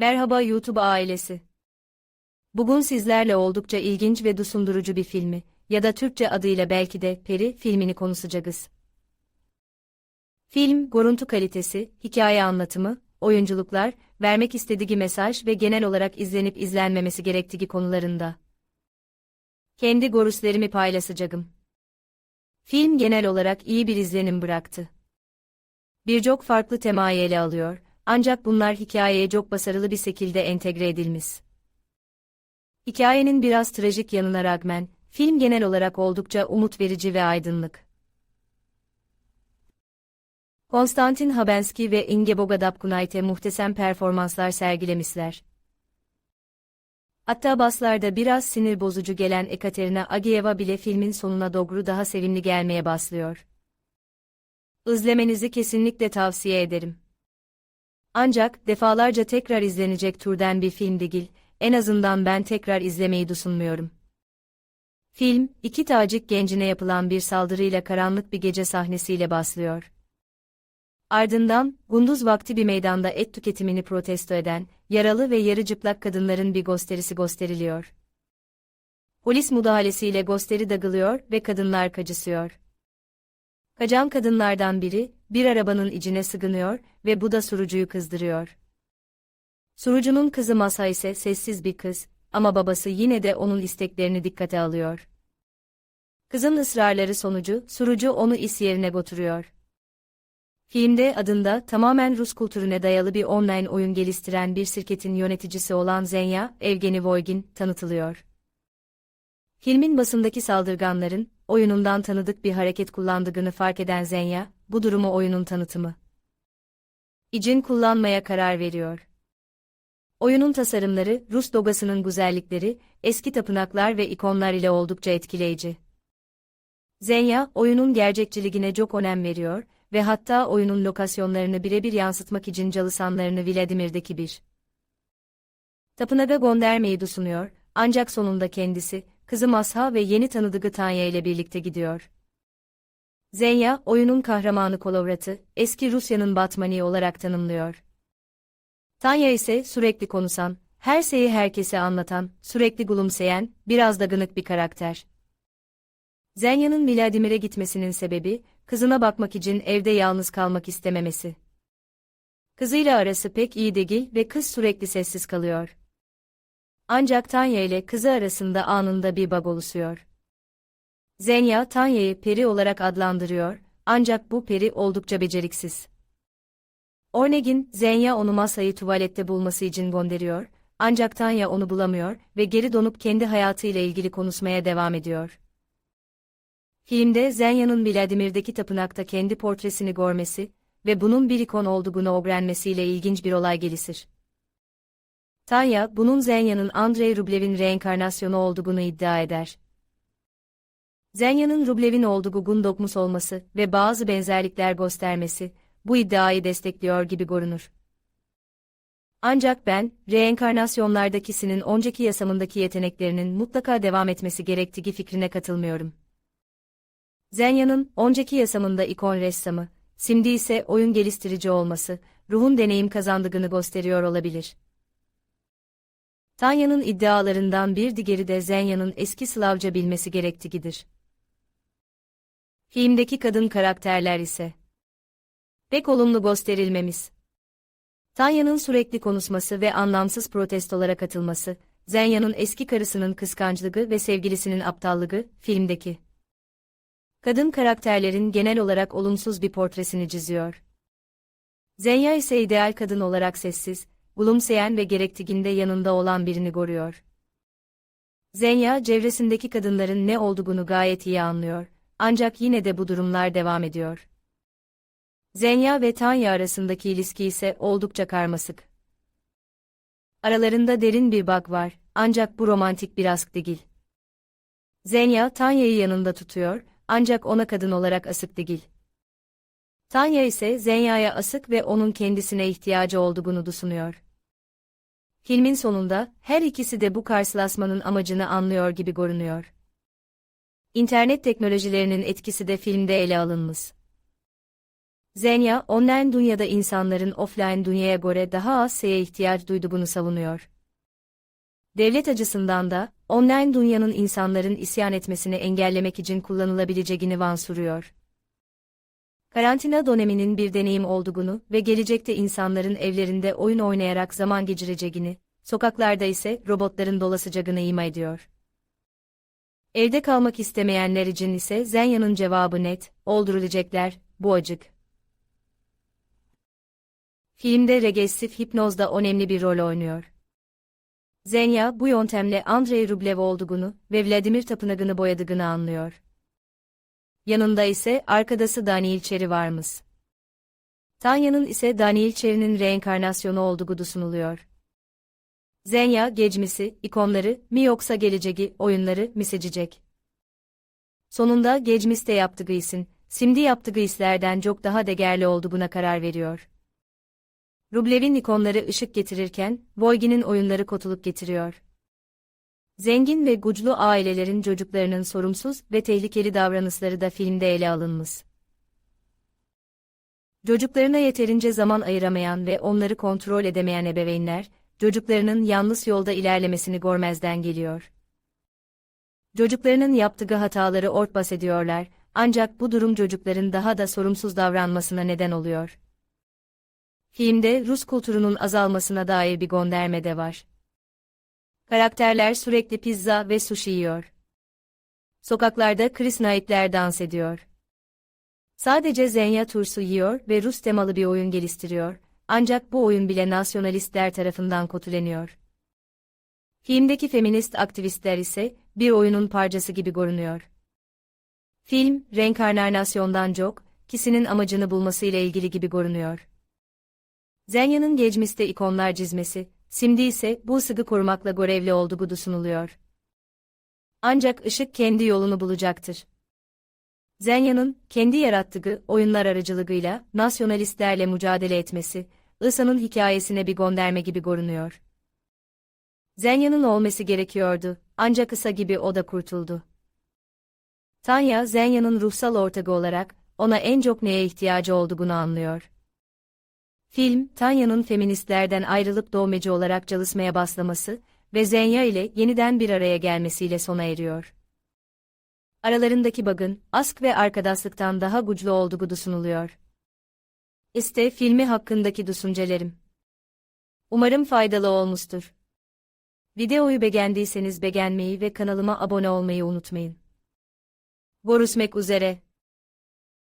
Merhaba YouTube ailesi. Bugün sizlerle oldukça ilginç ve dusundurucu bir filmi ya da Türkçe adıyla belki de Peri filmini konuşacağız. Film, görüntü kalitesi, hikaye anlatımı, oyunculuklar, vermek istediği mesaj ve genel olarak izlenip izlenmemesi gerektiği konularında. Kendi görüşlerimi paylaşacağım. Film genel olarak iyi bir izlenim bıraktı. Birçok farklı temayı ele alıyor, ancak bunlar hikayeye çok başarılı bir şekilde entegre edilmiş. Hikayenin biraz trajik yanına rağmen, film genel olarak oldukça umut verici ve aydınlık. Konstantin Habenski ve Ingeborg Dapkunayte muhteşem performanslar sergilemişler. Hatta baslarda biraz sinir bozucu gelen Ekaterina Agiyeva bile filmin sonuna doğru daha sevimli gelmeye başlıyor. İzlemenizi kesinlikle tavsiye ederim. Ancak defalarca tekrar izlenecek türden bir film değil, en azından ben tekrar izlemeyi düşünmüyorum. Film, iki tacik gencine yapılan bir saldırıyla karanlık bir gece sahnesiyle başlıyor. Ardından, gündüz vakti bir meydanda et tüketimini protesto eden, yaralı ve yarı çıplak kadınların bir gösterisi gösteriliyor. Polis müdahalesiyle gösteri dağılıyor ve kadınlar kacısıyor. Kaçan kadınlardan biri, bir arabanın içine sığınıyor ve bu da surucuyu kızdırıyor. Surucunun kızı Masa ise sessiz bir kız ama babası yine de onun isteklerini dikkate alıyor. Kızın ısrarları sonucu surucu onu iş yerine götürüyor. Filmde adında tamamen Rus kültürüne dayalı bir online oyun geliştiren bir şirketin yöneticisi olan Zenya, Evgeni Voygin, tanıtılıyor. Filmin basındaki saldırganların, oyunundan tanıdık bir hareket kullandığını fark eden Zenya, bu durumu oyunun tanıtımı için kullanmaya karar veriyor. Oyunun tasarımları, Rus dogasının güzellikleri, eski tapınaklar ve ikonlar ile oldukça etkileyici. Zenya, oyunun gerçekçiliğine çok önem veriyor ve hatta oyunun lokasyonlarını birebir yansıtmak için çalışanlarını Vladimir'deki bir tapınağa göndermeyi düşünüyor, ancak sonunda kendisi, kızı Masha ve yeni tanıdığı Tanya ile birlikte gidiyor. Zenya, oyunun kahramanı Kolovrat'ı, eski Rusya'nın Batmani olarak tanımlıyor. Tanya ise sürekli konuşan, her şeyi herkese anlatan, sürekli gülümseyen, biraz da gınık bir karakter. Zenya'nın Vladimir'e gitmesinin sebebi, kızına bakmak için evde yalnız kalmak istememesi. Kızıyla arası pek iyi değil ve kız sürekli sessiz kalıyor. Ancak Tanya ile kızı arasında anında bir bug oluşuyor. Zenya Tanya'yı peri olarak adlandırıyor, ancak bu peri oldukça beceriksiz. Ornegin, Zenya onu masayı tuvalette bulması için gönderiyor, ancak Tanya onu bulamıyor ve geri dönüp kendi hayatıyla ilgili konuşmaya devam ediyor. Filmde Zenya'nın Vladimir'deki tapınakta kendi portresini görmesi ve bunun bir ikon olduğunu öğrenmesiyle ilginç bir olay gelişir. Tanya, bunun Zenya'nın Andrei Rublev'in reenkarnasyonu olduğunu iddia eder. Zenya'nın Rublev'in olduğu Gundokmus olması ve bazı benzerlikler göstermesi, bu iddiayı destekliyor gibi görünür. Ancak ben, reenkarnasyonlardakisinin önceki yasamındaki yeteneklerinin mutlaka devam etmesi gerektiği fikrine katılmıyorum. Zenya'nın, önceki yasamında ikon ressamı, şimdi ise oyun geliştirici olması, ruhun deneyim kazandığını gösteriyor olabilir. Tanya'nın iddialarından bir diğeri de Zenya'nın eski Slavca bilmesi gerektiğidir. Filmdeki kadın karakterler ise pek olumlu gösterilmemiz. Tanya'nın sürekli konuşması ve anlamsız protestolara katılması, Zenya'nın eski karısının kıskançlığı ve sevgilisinin aptallığı, filmdeki kadın karakterlerin genel olarak olumsuz bir portresini çiziyor. Zenya ise ideal kadın olarak sessiz, gülümseyen ve gerektiğinde yanında olan birini görüyor. Zenya, çevresindeki kadınların ne olduğunu gayet iyi anlıyor, ancak yine de bu durumlar devam ediyor. Zenya ve Tanya arasındaki ilişki ise oldukça karmasık. Aralarında derin bir bağ var, ancak bu romantik bir aşk değil. Zenya, Tanya'yı yanında tutuyor, ancak ona kadın olarak asık değil. Tanya ise Zenya'ya asık ve onun kendisine ihtiyacı olduğunu düşünüyor. Filmin sonunda, her ikisi de bu karşılaşmanın amacını anlıyor gibi görünüyor. İnternet teknolojilerinin etkisi de filmde ele alınmış. Zenya, online dünyada insanların offline dünyaya göre daha az şeye ihtiyaç duyduğunu savunuyor. Devlet açısından da, online dünyanın insanların isyan etmesini engellemek için kullanılabileceğini vansuruyor. Karantina döneminin bir deneyim olduğunu ve gelecekte insanların evlerinde oyun oynayarak zaman geçireceğini, sokaklarda ise robotların dolaşacağını ima ediyor. Evde kalmak istemeyenler için ise Zenya'nın cevabı net, oldurulacaklar, bu acık. Filmde regresif hipnozda önemli bir rol oynuyor. Zenya bu yöntemle Andrei Rublev olduğunu ve Vladimir Tapınagı'nı boyadığını anlıyor. Yanında ise arkadası Daniil Çeri varmış. Tanya'nın ise Daniil Çeri'nin reenkarnasyonu olduğu sunuluyor. Zenya geçmisi, ikonları mi yoksa geleceği oyunları mi seçecek? Sonunda geçmiste yaptığı isin, şimdi yaptığı islerden çok daha değerli olduğuna karar veriyor. Rublev'in ikonları ışık getirirken, Voygin'in oyunları kotuluk getiriyor. Zengin ve güçlü ailelerin çocuklarının sorumsuz ve tehlikeli davranışları da filmde ele alınmış. Çocuklarına yeterince zaman ayıramayan ve onları kontrol edemeyen ebeveynler, çocuklarının yanlış yolda ilerlemesini görmezden geliyor. Çocuklarının yaptığı hataları örtbas ediyorlar, ancak bu durum çocukların daha da sorumsuz davranmasına neden oluyor. Filmde Rus kültürünün azalmasına dair bir gönderme de var. Karakterler sürekli pizza ve sushi yiyor. Sokaklarda Krishnaitler dans ediyor. Sadece Zenya turşu yiyor ve Rus temalı bir oyun geliştiriyor, ancak bu oyun bile nasyonalistler tarafından kötüleniyor. Filmdeki feminist aktivistler ise bir oyunun parçası gibi görünüyor. Film, reenkarnasyondan çok, kişinin amacını bulmasıyla ilgili gibi görünüyor. Zenya'nın geçmişte ikonlar çizmesi, şimdi ise bu sıgı korumakla görevli olduğu sunuluyor. Ancak ışık kendi yolunu bulacaktır. Zenya'nın kendi yarattığı oyunlar aracılığıyla nasyonalistlerle mücadele etmesi, Isa'nın hikayesine bir gönderme gibi görünüyor. Zenya'nın olması gerekiyordu, ancak Isa gibi o da kurtuldu. Tanya, Zenya'nın ruhsal ortağı olarak, ona en çok neye ihtiyacı olduğunu anlıyor. Film, Tanya'nın feministlerden ayrılıp doğmacı olarak çalışmaya başlaması ve Zenya ile yeniden bir araya gelmesiyle sona eriyor. Aralarındaki bagın, aşk ve arkadaşlıktan daha güçlü olduğu sunuluyor. İşte filmi hakkındaki düşüncelerim. Umarım faydalı olmuştur. Videoyu beğendiyseniz beğenmeyi ve kanalıma abone olmayı unutmayın. Görüşmek üzere.